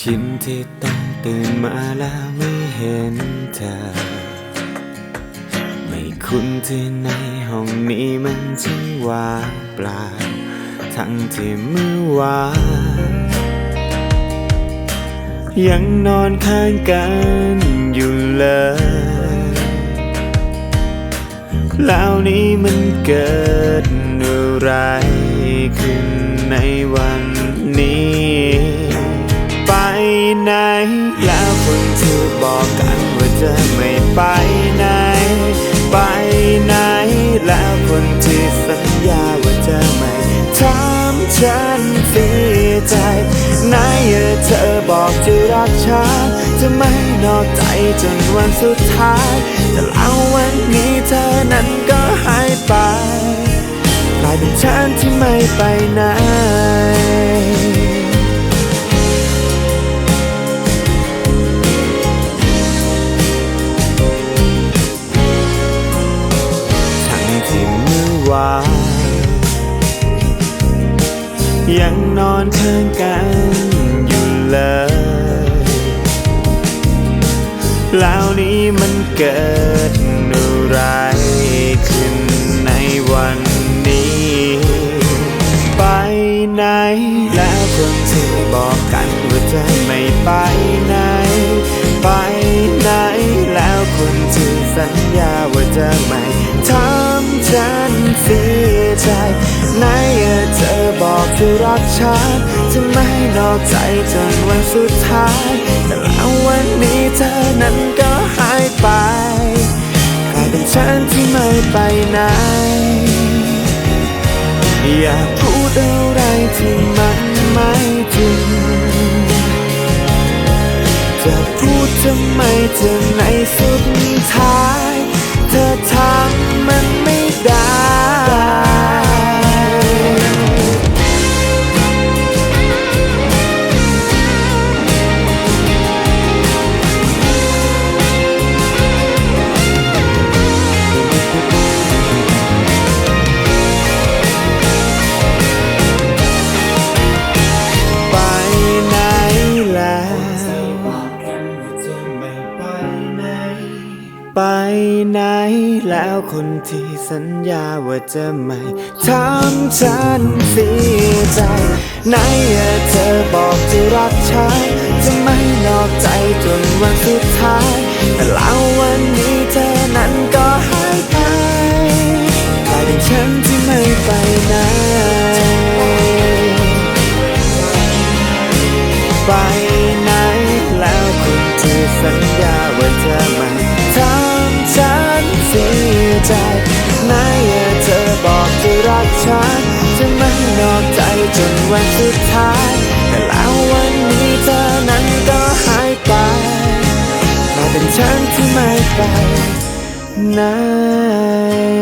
ชินที่ต้องตื่นมาแล้วไม่เห็นเธอ ไม่คุ้นที่ในห้องนี้มันช่างว่าเปล่าทั้งที่เมื่อวานยังนอนข้างกันอยู่เลย แล้วนี้มันเกิดอะไรขึ้นในวัน ไหน แล้วคนที่บอกกันว่าจะไม่ไปไหน ไปไหน แล้วคนที่สัญญาว่าจะไม่ทำฉันเสียใจไหนเออเธอบอกจะรักฉันจะไม่นอกใจจนวันสุดท้าย แต่แล้ววันนี้เธอนั้นก็หายไปกลายเป็นฉันที่ไม่ไปไหน วายังนอนข้างกันอยู่เลย แล้วนี้มันเกิดอะไรขึ้นในวันนี้ ไปไหนแล้วคนที่บอกกันว่าจะไม่ไปไหน ไปไหนแล้วคนที่สัญญาว่าจะไม่ จะรักฉันจะไม่นอกใจจนวันสุดท้าย แต่แล้ววันนี้เธอนั้นก็หายไปกลายเป็นฉันที่ไม่ไปไหน อย่าพูดอะไรที่มันไม่จริงจะพูดทำไมเธอในสุดท้าย เธอทำมันไม่ได้ ไปไหนแล้วคนที่สัญญาว่าจะไม่ทำฉันเสียใจไหนอะเธอบอกจะรักฉันจะไม่นอกใจจนวันสุดท้าย แต่แล้ววันนี้เธอนั้นก็หายไปกลายเป็นฉันที่ไม่ไปไหนไป จะรักฉันจะไม่นอกใจจนวันสุดท้าย แต่แล้ววันนี้เธอนั้นก็หายไปกลายเป็นฉันที่ไม่ไปไหน